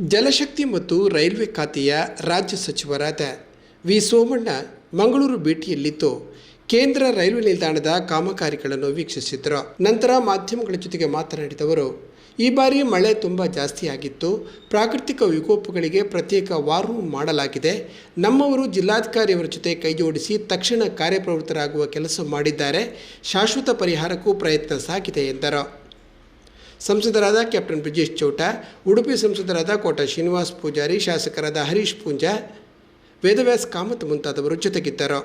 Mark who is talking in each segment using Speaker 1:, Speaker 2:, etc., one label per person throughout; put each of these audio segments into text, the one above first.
Speaker 1: ಜಲಶಕ್ತಿ ಮತ್ತು ರೈಲ್ವೆ ಖಾತೆಯ ರಾಜ್ಯ ಸಚಿವರಾದ ವಿ ಸೋಮಣ್ಣ ಮಂಗಳೂರು ಭೇಟಿಯಲ್ಲಿದ್ದು, ಕೇಂದ್ರ ರೈಲ್ವೆ ನಿಲ್ದಾಣದ ಕಾಮಗಾರಿಗಳನ್ನು ವೀಕ್ಷಿಸಿದರು. ನಂತರ ಮಾಧ್ಯಮಗಳ ಜೊತೆಗೆ ಮಾತನಾಡಿದವರು ಈ ಬಾರಿ ಮಳೆ ತುಂಬ ಜಾಸ್ತಿಯಾಗಿತ್ತು ಪ್ರಾಕೃತಿಕ ವಿಕೋಪಗಳಿಗೆ ಪ್ರತ್ಯೇಕ ವಾರ್ ರೂಮ್ ಮಾಡಲಾಗಿದೆ. ನಮ್ಮವರು ಜಿಲ್ಲಾಧಿಕಾರಿಯವರ ಜೊತೆ ಕೈಜೋಡಿಸಿ ತಕ್ಷಣ ಕಾರ್ಯಪ್ರವೃತ್ತರಾಗುವ ಕೆಲಸ ಮಾಡಿದ್ದಾರೆ. ಶಾಶ್ವತ ಪರಿಹಾರಕ್ಕೂ ಪ್ರಯತ್ನ ಸಾಗಿದೆ ಎಂದರು. ಸಂಸದರಾದ ಕ್ಯಾಪ್ಟನ್ ಬ್ರಿಜೇಶ್ ಚೌಟ, ಉಡುಪಿ ಸಂಸದರಾದ ಕೋಟ ಶ್ರೀನಿವಾಸ್ ಪೂಜಾರಿ, ಶಾಸಕರಾದ ಹರೀಶ್ ಪೂಂಜಾ, ವೇದವ್ಯಾಸ್ ಕಾಮತ್ ಮುಂತಾದವರು ಜೊತೆಗಿದ್ದರು.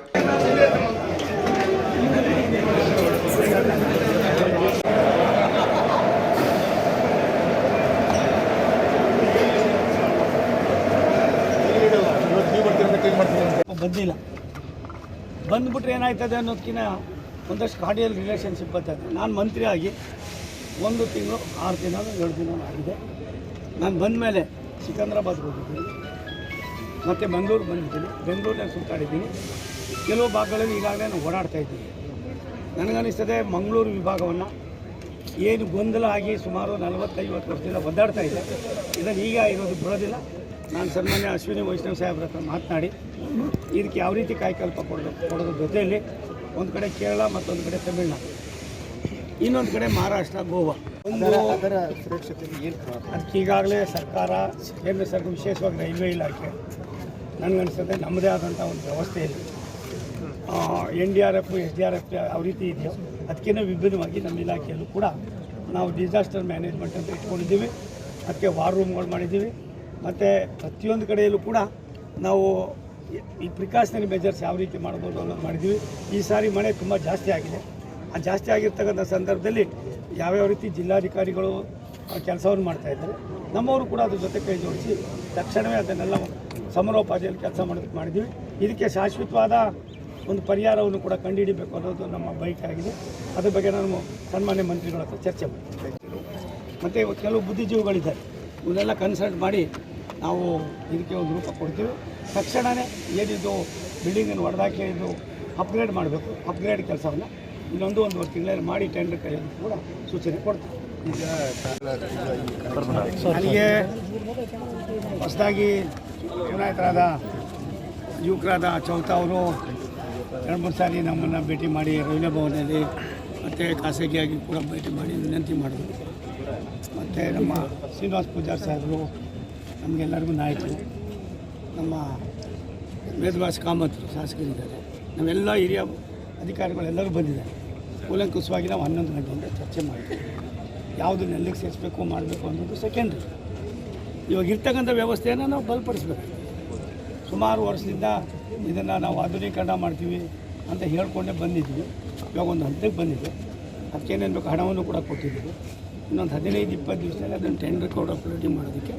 Speaker 2: ಬಂದಿಲ್ಲ. ಬಂದ್ಬಿಟ್ರೆ ಏನಾಯ್ತದೆ ಅನ್ನೋದಕ್ಕಿಂತ ಒಂದಷ್ಟು ಕಾರ್ಡಿಯಲ್ ರಿಲೇಷನ್ಶಿಪ್ ಬರ್ತದೆ. ನಾನು ಮಂತ್ರಿ ಆಗಿ ಒಂದು ತಿಂಗಳು, ಆರು ದಿನ ಏಳು ದಿನ ಆಗಿದೆ. ನಾನು ಬಂದ ಮೇಲೆ ಸಿಕಂದ್ರಾಬಾದ್ಗೆ ಹೋಗಿದ್ದೀನಿ. ಮತ್ತು ಬೆಂಗಳೂರು ಬಂದಿದ್ದೀನಿ ಬೆಂಗಳೂರಿನಲ್ಲಿ ಸುತ್ತಾಡಿದ್ದೀನಿ. ಕೆಲವು ಭಾಗಗಳಲ್ಲಿ ಈಗಾಗಲೇ ನಾನು ಓಡಾಡ್ತಾ ಇದ್ದೀನಿ. ನನಗನ್ನಿಸ್ತದೆ ಮಂಗಳೂರು ವಿಭಾಗವನ್ನು ಏನು ಗೊಂದಲ ಆಗಿ ಸುಮಾರು ನಲವತ್ತೈವತ್ತು ವರ್ಷದಿಂದ ಒದ್ದಾಡ್ತಾ ಇದೆ. ಇದನ್ನು ಈಗ ಇರೋದು ಬರೋದಿಲ್ಲ. ನಾನು ಸನ್ಮಾನ್ಯ ಅಶ್ವಿನಿ ವೈಷ್ಣವ್ ಸಾಹೇಬ್ರ ಹತ್ರ ಮಾತನಾಡಿ, ಇದಕ್ಕೆ ಯಾವ ರೀತಿ ಕಾಯಕಲ್ಪ ಕೊಡೋದು ಕೊಡೋದ್ರ ಜೊತೆಯಲ್ಲಿ, ಒಂದು ಕಡೆ ಕೇರಳ ಮತ್ತೊಂದು ಕಡೆ ತಮಿಳ್ನಾಡು. ಇನ್ನೊಂದು ಕಡೆ ಮಹಾರಾಷ್ಟ್ರ ಗೋವಾ. ಒಂದು ಅದಕ್ಕೆ ಈಗಾಗಲೇ ಸರ್ಕಾರ ಕೇಂದ್ರ ಸರ್ಕಾರ ವಿಶೇಷವಾಗಿ ರೈಲ್ವೆ ಇಲಾಖೆ ನನಗನ್ಸುತ್ತೆ ನಮ್ಮದೇ ಆದಂಥ ಒಂದು ವ್ಯವಸ್ಥೆ ಇದೆ. N D R F S D R F ಯಾವ ರೀತಿ ಇದೆಯೋ ಅದಕ್ಕಿಂತ ವಿಭಿನ್ನವಾಗಿ ನಮ್ಮ ಇಲಾಖೆಯಲ್ಲೂ ಕೂಡ ನಾವು ಡಿಸಾಸ್ಟರ್ ಮ್ಯಾನೇಜ್ಮೆಂಟ್ ಅಂತ ಇಟ್ಕೊಂಡಿದ್ದೀವಿ. ಅದಕ್ಕೆ ವಾರ್ ರೂಮ್ಗಳು ಮಾಡಿದ್ದೀವಿ. ಮತ್ತು ಪ್ರತಿಯೊಂದು ಕಡೆಯಲ್ಲೂ ಕೂಡ ನಾವು ಈ- ಪ್ರಿಕಾಷನರಿ ಮೆಜರ್ಸ್ ಯಾವ ರೀತಿ ಮಾಡ್ಬೋದು ಅನ್ನೋದು ಮಾಡಿದ್ದೀವಿ. ಈ ಸಾರಿ ಮಳೆ ತುಂಬ ಜಾಸ್ತಿ ಆಗಿದೆ. ಜಾಸ್ತಿ ಆಗಿರ್ತಕ್ಕಂಥ ಸಂದರ್ಭದಲ್ಲಿ ಯಾವ್ಯಾವ ರೀತಿ ಜಿಲ್ಲಾಧಿಕಾರಿಗಳು ಕೆಲಸವನ್ನು ಮಾಡ್ತಾ ಇದ್ದಾರೆ, ನಮ್ಮವರು ಕೂಡ ಅದ್ರ ಜೊತೆ ಕೈ ಜೋಡಿಸಿ ತಕ್ಷಣವೇ ಅದನ್ನೆಲ್ಲ ಸಮರೋಪಾದಿಯಲ್ಲಿ ಕೆಲಸ ಮಾಡೋದಕ್ಕೆ ಮಾಡಿದ್ದೀವಿ. ಇದಕ್ಕೆ ಶಾಶ್ವತವಾದ ಒಂದು ಪರಿಹಾರವನ್ನು ಕೂಡ ಕಂಡುಹಿಡಿಬೇಕು ಅನ್ನೋದು ನಮ್ಮ ಬೈಕ್ ಆಗಿದೆ. ಅದ್ರ ಬಗ್ಗೆ ನಾನು ಸನ್ಮಾನ್ಯ ಮಂತ್ರಿಗಳ ಹತ್ರ ಚರ್ಚೆ ಮಾಡ್ತೀನಿ. ಮತ್ತು ಕೆಲವು ಬುದ್ಧಿಜೀವಿಗಳಿದ್ದಾರೆ. ಇವನ್ನೆಲ್ಲ ಕನ್ಸಲ್ಟ್ ಮಾಡಿ ನಾವು ಇದಕ್ಕೆ ಒಂದು ರೂಪ ಕೊಡ್ತೀವಿ. ತಕ್ಷಣವೇ ಏನಿದ್ದು ಬಿಲ್ಡಿಂಗನ್ನು ಹೊಡೆದಾಕಿ ಇದು ಅಪ್ಗ್ರೇಡ್ ಮಾಡಬೇಕು ಅಪ್ಗ್ರೇಡ್ ಕೆಲಸವನ್ನು ಇನ್ನೊಂದು ಒಂದೂವರೆ ತಿಂಗಳಲ್ಲಿ ಮಾಡಿ ಟೆಂಡರ್ ಕೈಯಲ್ಲಿ ಕೂಡ ಸೂಚನೆ ಕೊಡ್ತೀವಿ ನನಗೆ ಹೊಸದಾಗಿ ಚುನಾಯಿತರಾದ ಯುವಕರಾದ ಚೌತ ಅವರು ಎರಡು ಮೂರು ಸಾರಿ ನಮ್ಮನ್ನು ಭೇಟಿ ಮಾಡಿ ರೈಲ್ವೆ ಭವನದಲ್ಲಿ ಮತ್ತು ಖಾಸಗಿಯಾಗಿ ಕೂಡ ಭೇಟಿ ಮಾಡಿ ವಿನಂತಿ ಮಾಡಿದ್ರು. ಮತ್ತು ನಮ್ಮ ಶ್ರೀನಿವಾಸ್ ಪೂಜಾರ್ ಸಾಹೇಬರು ನಮಗೆಲ್ಲರಿಗೂ ನಾಯಕರು ನಮ್ಮ ವೇದವಾಸ ಕಾಮತ್ ಶಾಸಕರಿದ್ದಾರೆ. ನಮ್ಮೆಲ್ಲ ಹಿರಿಯ ಅಧಿಕಾರಿಗಳೆಲ್ಲರೂ ಬಂದಿದ್ದಾರೆ. ಕೂಲಂಕುಷವಾಗಿ ನಾವು ಹನ್ನೊಂದು ಗಂಟೆಯಿಂದ ಚರ್ಚೆ ಮಾಡ್ತೀವಿ ಯಾವುದು ನೆಲ್ಲಿಗೆ ಸೇರಿಸ್ಬೇಕು ಮಾಡಬೇಕು ಅನ್ನೋದು ಸೆಕೆಂಡ್ರಿ ಇವಾಗ ಇರ್ತಕ್ಕಂಥ ವ್ಯವಸ್ಥೆಯನ್ನು ನಾವು ಬಲಪಡಿಸ್ಬೇಕು. ಸುಮಾರು ವರ್ಷದಿಂದ ಇದನ್ನು ನಾವು ಆಧುನೀಕರಣ ಮಾಡ್ತೀವಿ ಅಂತ ಹೇಳ್ಕೊಂಡೇ ಬಂದಿದ್ವಿ. ಇವಾಗ ಒಂದು ಹಂತಕ್ಕೆ ಬಂದಿದೆ. ಅದಕ್ಕೇನೇನು ಬೇಕು ಹಣವನ್ನು ಕೂಡ ಕೊಟ್ಟಿದ್ದೀವಿ. ಇನ್ನೊಂದು ಹದಿನೈದು ಇಪ್ಪತ್ತು ದಿವಸದಲ್ಲಿ ಅದನ್ನು ಟೆಂಡರ್ ಕೂಡ ರೆಡಿ ಮಾಡೋದಕ್ಕೆ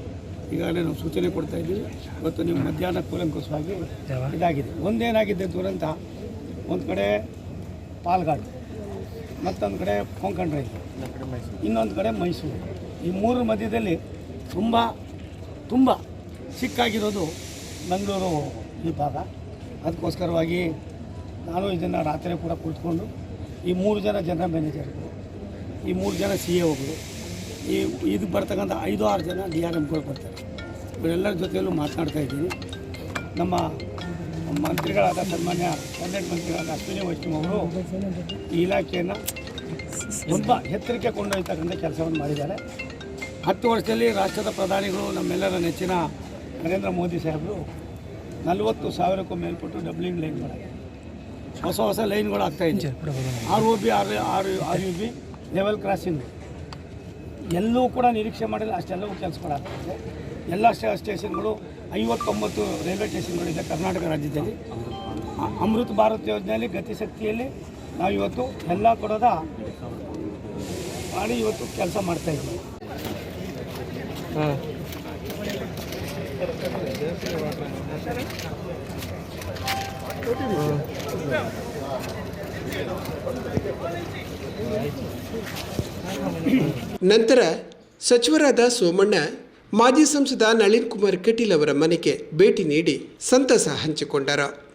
Speaker 2: ಈಗಾಗಲೇ ನಾವು ಸೂಚನೆ ಕೊಡ್ತಾ ಇದ್ದೀವಿ. ಇವತ್ತು ನೀವು ಮಧ್ಯಾಹ್ನ ಕೂಲಂಕುಷವಾಗಿ ಇದಾಗಿದೆ. ಒಂದೇನಾಗಿದೆ ದುರಂತ? ಒಂದು ಕಡೆ ಪಾಲ್ಗಾಡು ಮತ್ತೊಂದು ಕಡೆ ಕೊಂಕಣ ರೈಲು. ಇನ್ನೊಂದು ಕಡೆ ಮೈಸೂರು. ಈ ಮೂರು ಮಧ್ಯದಲ್ಲಿ ತುಂಬ ತುಂಬ ಸಿಕ್ಕಾಗಿರೋದು ಬೆಂಗಳೂರು ಭಾಗ. ಅದಕ್ಕೋಸ್ಕರವಾಗಿ ನಾನು ಇದನ್ನು ರಾತ್ರಿ ಕೂಡ ಕುಳಿತುಕೊಂಡು ಈ ಮೂರು ಜನ ಜನರಲ್ ಮ್ಯಾನೇಜರ್ಗಳು ಈ ಮೂರು ಜನ ಸಿ ಎ ಒಬ್ಬರು ಈ ಇದು ಬರ್ತಕ್ಕಂಥ ಐದು ಆರು ಜನ ಡಿ ಆರ್ ಎಮ್ಗಳು ಬರ್ತಾರೆ. ಇವರೆಲ್ಲರ ಜೊತೆಯಲ್ಲೂ ಮಾತನಾಡ್ತಾ ಇದ್ದೀನಿ. ನಮ್ಮ ಮಂತ್ರಿಗಳಾದ ಸನ್ಮಾನ್ಯ ಕ್ಯಾಬಿನೆಟ್ ಮಂತ್ರಿಗಳಾದ ಅಶ್ವಿನಿ ವೈಷ್ಣವ್ ಅವರು ಈ ಇಲಾಖೆಯನ್ನು ತುಂಬ ಎತ್ತರಕ್ಕೆ ಕೊಂಡೊಯ್ತಕ್ಕಂಥ ಕೆಲಸವನ್ನು ಮಾಡಿದ್ದಾರೆ. ಹತ್ತು ವರ್ಷದಲ್ಲಿ ರಾಷ್ಟ್ರದ ಪ್ರಧಾನಿಗಳು ನಮ್ಮೆಲ್ಲರ ನೆಚ್ಚಿನ ನರೇಂದ್ರ ಮೋದಿ ಸಾಹೇಬರು ನಲವತ್ತು ಸಾವಿರಕ್ಕೂ ಮೇಲ್ಪಟ್ಟು ಡಬ್ಲಿಂಗ್ ಲೈನ್ ಮಾಡಿದ್ದಾರೆ. ಹೊಸ ಹೊಸ ಲೈನ್ಗಳು ಆಗ್ತಾ ಇದೆ. R O B R R R U B level crossing ಎಲ್ಲೂ ಕೂಡ ನಿರೀಕ್ಷೆ ಮಾಡಿಲ್ಲ, ಅಷ್ಟೆಲ್ಲವೂ ಕೆಲಸಗಳಾಗ್ತದೆ ಎಲ್ಲ ಸ್ಟೇ- ಸ್ಟೇಷನ್ಗಳು ಐವತ್ತೊಂಬತ್ತು ರೈಲ್ವೆ ಸ್ಟೇಷನ್ಗಳಿದೆ ಕರ್ನಾಟಕ ರಾಜ್ಯದಲ್ಲಿ. ಅಮೃತ ಭಾರತ್ ಯೋಜನೆಯಲ್ಲಿ ಗತಿಶಕ್ತಿಯಲ್ಲಿ ನಾವು ಇವತ್ತು ಎಲ್ಲ ಕೊಡೋದ ಮಾಡಿ ಇವತ್ತು ಕೆಲಸ ಮಾಡ್ತಾ ಇದ್ದೀವಿ.
Speaker 1: ನಂತರ ಸಚಿವರಾದ ಸೋಮಣ್ಣ ಮಾಜಿ ಸಂಸದ ನಳಿನ್ ಕುಮಾರ್ ಕಟೀಲ್ ಅವರ ಮನೆಗೆ ಭೇಟಿ ನೀಡಿ ಸಂತಸ ಹಂಚಿಕೊಂಡರು.